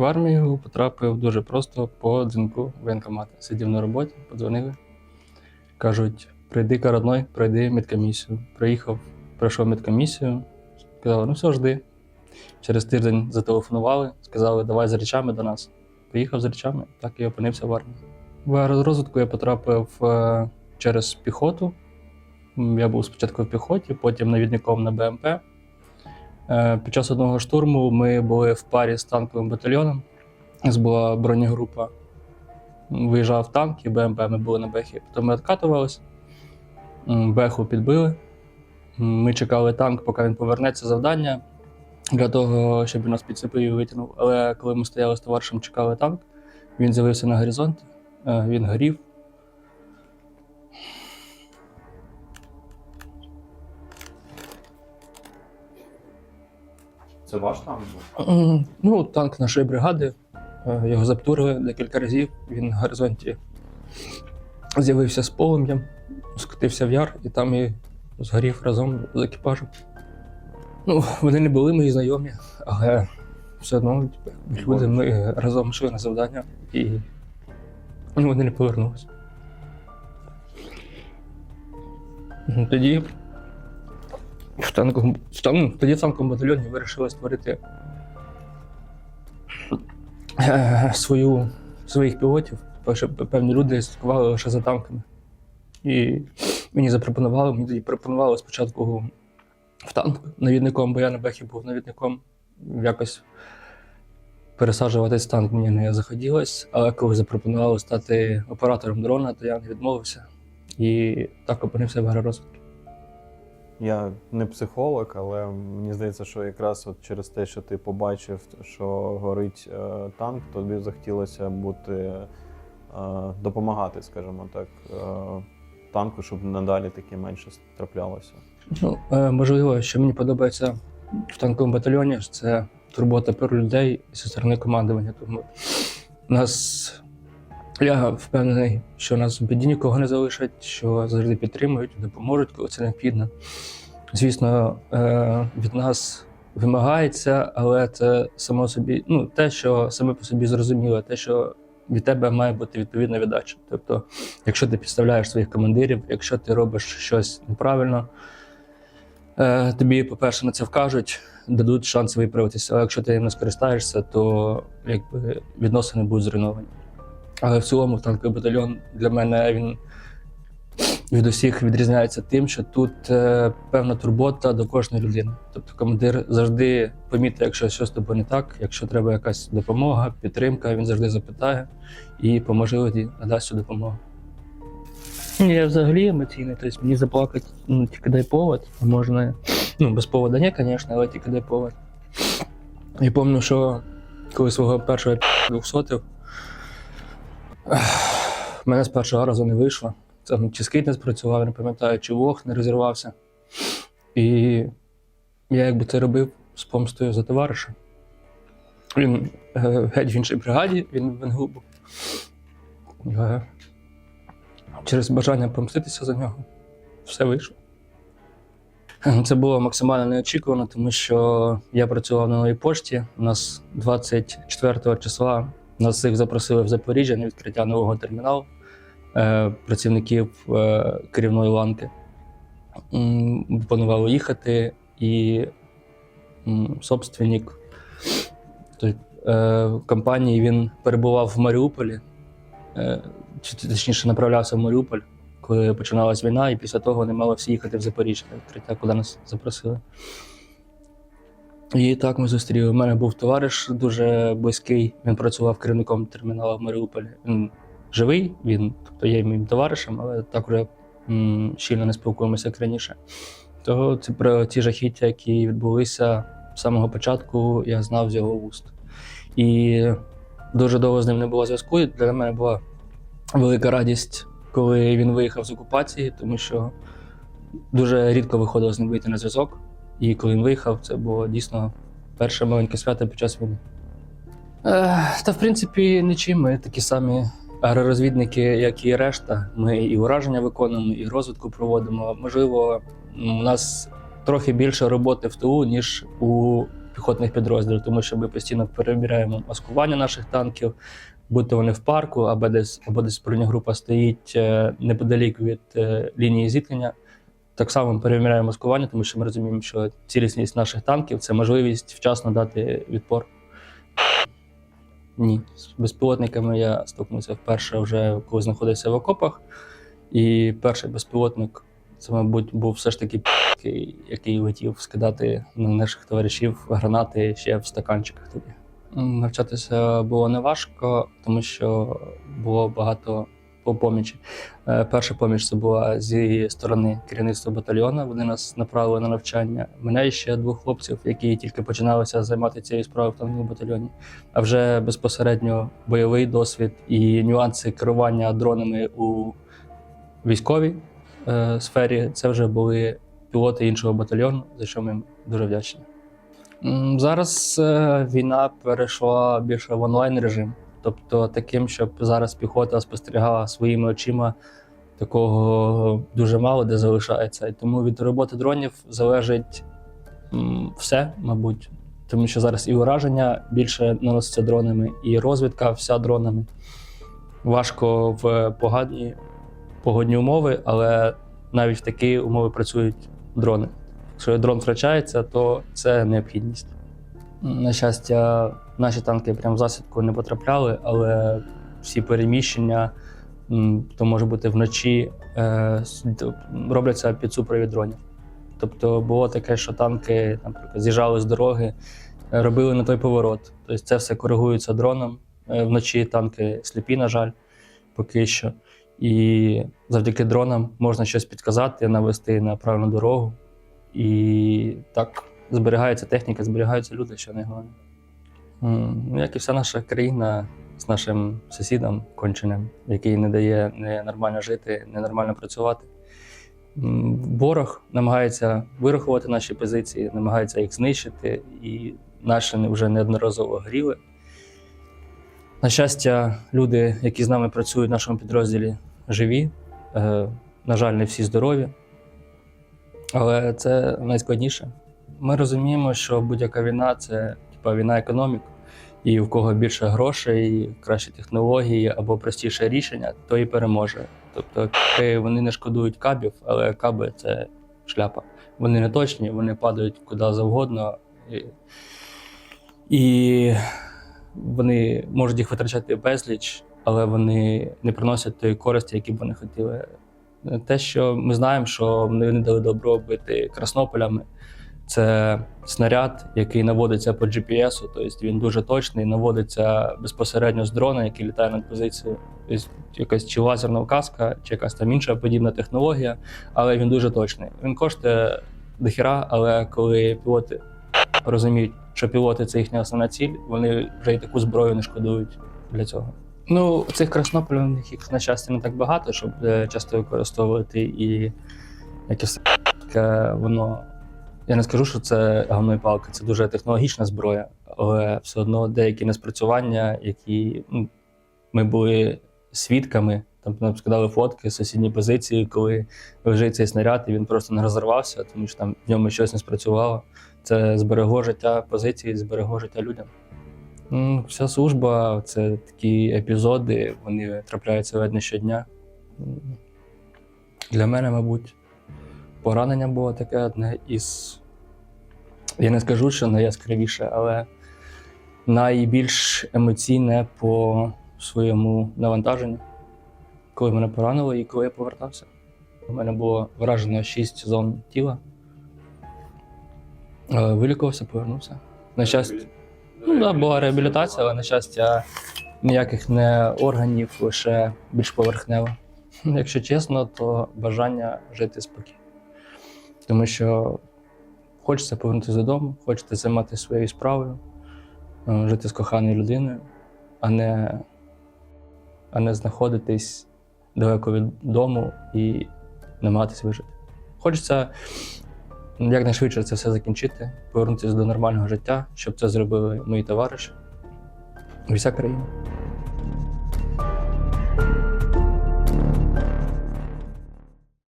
В армію потрапив дуже просто по дзвінку воєнкомата. Сидів на роботі, подзвонили. Кажуть, прийди родной, пройди медкомісію. Приїхав, пройшов медкомісію, сказали, ну все, жди. Через тиждень зателефонували, сказали, давай з речами до нас. Поїхав з речами, так і опинився в армії. В аеророзвитку я потрапив е, через піхоту. Я був спочатку в піхоті, потім навідником на БМП. Е, Під час одного штурму ми були в парі з танковим батальйоном. Нас була бронегрупа. Виїжджав танк і БМП, ми були на Бехі. Потім ми відкатувалися, Беху підбили. Ми чекали танк, поки він повернеться завдання для того, щоб він нас підцепив і витягнув. Але коли ми стояли з товаришем, чекали танк, він з'явився на горизонті, е, він горів. Це ваш там був? Ну, танк нашої бригади. е, Його заптурили декілька разів. Він на горизонті з'явився з полум'ям, скотився в яр і там і згорів разом з екіпажем. Ну, вони не були мої знайомі, але все одно люди ми разом йшли на завдання і ну, вони не повернулися. Ну, Тоді в танковому, в там, тоді в танковому батальйоні вирішили створити е, свою, своїх пілотів, певні люди слідкували лише за танками. І мені запропонували, мені тоді пропонували спочатку в танк навідником, бо я на Бехі був навідником. Якось пересаджуватись в танк мені не захотілося, але коли запропонували стати оператором дрона, то я не відмовився. І так опинився в аеророзвитку. Я не психолог, але мені здається, що якраз от через те, що ти побачив, що горить е, танк, тобі захотілося бути е, допомагати, скажімо так, е, танку, щоб надалі таке менше траплялося. Ну, е, можливо, що мені подобається в танковому батальйоні, це турбота про людей зі сторони командування. Тому нас, я впевнений, що нас в біді нікого не залишать, що завжди підтримують, допоможуть, коли це необхідно. Звісно, е, від нас вимагається, але це само собі, ну, те, що саме по собі зрозуміло, те, що від тебе має бути відповідна віддача. Тобто, якщо ти підставляєш своїх командирів, якщо ти робиш щось неправильно, Е, Тобі, по-перше, на це вкажуть, дадуть шанс виправитися. Але якщо ти їм не скористаєшся, то якби відносини будуть зруйновані. Але в цілому танковий батальйон для мене він від усіх відрізняється тим, що тут е, певна турбота до кожної людини. Тобто командир завжди помітить, якщо щось з тобою не так, якщо треба якась допомога, підтримка, він завжди запитає і по можливості надасть цю допомогу. Я взагалі емоційний, тобто мені заплакати ну, тільки дай повод, а можна. Ну, без повода ні, звісно, але тільки дай повод. Я пам'ятаю, що коли свого першого двохсотив, мене з першого разу не вийшло. Там чи скид не спрацював, не пам'ятаю, чи вог не розірвався. І я якби це робив з помстою за товариша. Він е, геть в іншій бригаді, він в НГУ. Е, через бажання помститися за нього. Все вийшло. Це було максимально неочікувано, тому що я працював на новій пошті. У нас 24 числа нас всіх запросили в Запоріжжя на відкриття нового терміналу працівників е, керівної ланки. Планували їхати, і собственник е, компанії він перебував в Маріуполі е, точніше направлявся в Маріуполь, коли починалась війна, і після того вони мали всі їхати в Запоріжжя відкриття, куди нас запросили. І так ми зустріли. У мене був товариш дуже близький. Він працював керівником терміналу в Маріуполі. Він живий, він, тобто є моїм товаришем, але так уже щільно не спілкуємося як раніше. Того це про ті жахіття, які відбулися з самого початку, я знав з його уст. І дуже довго з ним не було зв'язку. І для мене була велика радість, коли він виїхав з окупації, тому що дуже рідко виходило з ним вийти на зв'язок. І коли він виїхав, це було дійсно перше маленьке свято під час війни. Е, та, в принципі, нічим. Ми такі самі аеророзвідники, як і решта. Ми і ураження виконуємо, і розвідку проводимо. Можливо, у нас трохи більше роботи в ТУ, ніж у піхотних підрозділів, тому що ми постійно перевіряємо маскування наших танків, будь-то вони в парку, або десь або десь бронегрупа стоїть е, неподалік від е, лінії зіткнення. Так само перевіряємо маскування, тому що ми розуміємо, що цілісність наших танків це можливість вчасно дати відпор. Ні, з безпілотниками я стикнувся вперше вже коли знаходився в окопах. І перший безпілотник це, мабуть, був все ж таки який, летів скидати на наших товаришів гранати ще в стаканчиках тоді. Навчатися було неважко, тому що було багато помічі. Е, Перша поміч це була зі сторони керівництва батальйону. Вони нас направили на навчання. Мене і ще двох хлопців, які тільки починалися займатися цією справою в танковому батальйоні. А вже безпосередньо бойовий досвід і нюанси керування дронами у військовій е, сфері це вже були пілоти іншого батальйону, за що ми їм дуже вдячні. Зараз е, війна перейшла більше в онлайн режим, тобто таким, щоб зараз піхота спостерігала своїми очима, такого дуже мало де залишається. І тому від роботи дронів залежить все, мабуть. Тому що зараз і ураження більше наноситься дронами, і розвідка вся дронами. Важко в погані погодні умови, але навіть в такі умови працюють дрони. Якщо дрон втрачається, то це необхідність. На щастя, наші танки прямо в засідку не потрапляли, але всі переміщення, то може бути вночі, е, робляться під супровід дронів. Тобто було таке, що танки, наприклад, з'їжджали з дороги, робили не той поворот. Тобто це все коригується дроном. Е, Вночі танки сліпі, на жаль, поки що. І завдяки дронам можна щось підказати, навести на правильну дорогу. І так зберігається техніка, зберігаються люди, що найголовніше. М, Ну, як і вся наша країна з нашим сусідом конченим, який не дає не нормально жити, не нормально працювати. Ворог намагається вирахувати наші позиції, намагається їх знищити, і наші вже неодноразово гріли. На щастя, люди, які з нами працюють в нашому підрозділі, живі. Е, на жаль, не всі здорові. Але це найскладніше. Ми розуміємо, що будь-яка війна це типа війна економік, і в кого більше грошей, кращі технології або простіше рішення, то і переможе. Тобто вони не шкодують кабів, але каби це шляпа. Вони не точні, вони падають куди завгодно. І, і вони можуть їх витрачати безліч, але вони не приносять тої користі, які б вони хотіли. Те, що ми знаємо, що вони не дали добро бити краснополями, це снаряд, який наводиться по GPS, тобто він дуже точний, наводиться безпосередньо з дрона, який літає над позицією. Тобто якась чи лазерна каска, чи якась там інша подібна технологія, але він дуже точний. Він коштує дохіра, але коли пілоти розуміють, що пілоти це їхня основна ціль, вони вже й таку зброю не шкодують для цього. Ну, цих краснополів, їх, на щастя, не так багато, щоб е, часто використовувати і якесь воно. Я не скажу, що це гавно і палка, це дуже технологічна зброя, але все одно деякі неспрацювання, які ну, ми були свідками, там нам скидали фотки з сусідньої позиції, коли лежить цей снаряд, і він просто не розірвався, тому що там в ньому щось не спрацювало. Це зберегло життя позиції, зберегло життя людям. Ну, Вся служба це такі епізоди, вони трапляються ледь щодня. Для мене, мабуть, поранення було таке одне із. Я не скажу, що найяскравіше, але найбільш емоційне по своєму навантаженню, коли мене поранило і коли я повертався. У мене було вражено 6 зон тіла. Вилікувався, повернувся. На щастя, ну, да, була реабілітація, але на щастя, ніяких не органів, лише більш поверхнево. Якщо чесно, то бажання жити спокійно. Тому що хочеться повернутися додому, хочеться займатися своєю справою, е, жити з коханою людиною, а не, а не знаходитись далеко від дому і намагатися вижити. Хочеться якнайшвидше це все закінчити, повернутися до нормального життя, щоб це зробили мої товариші і вся країна.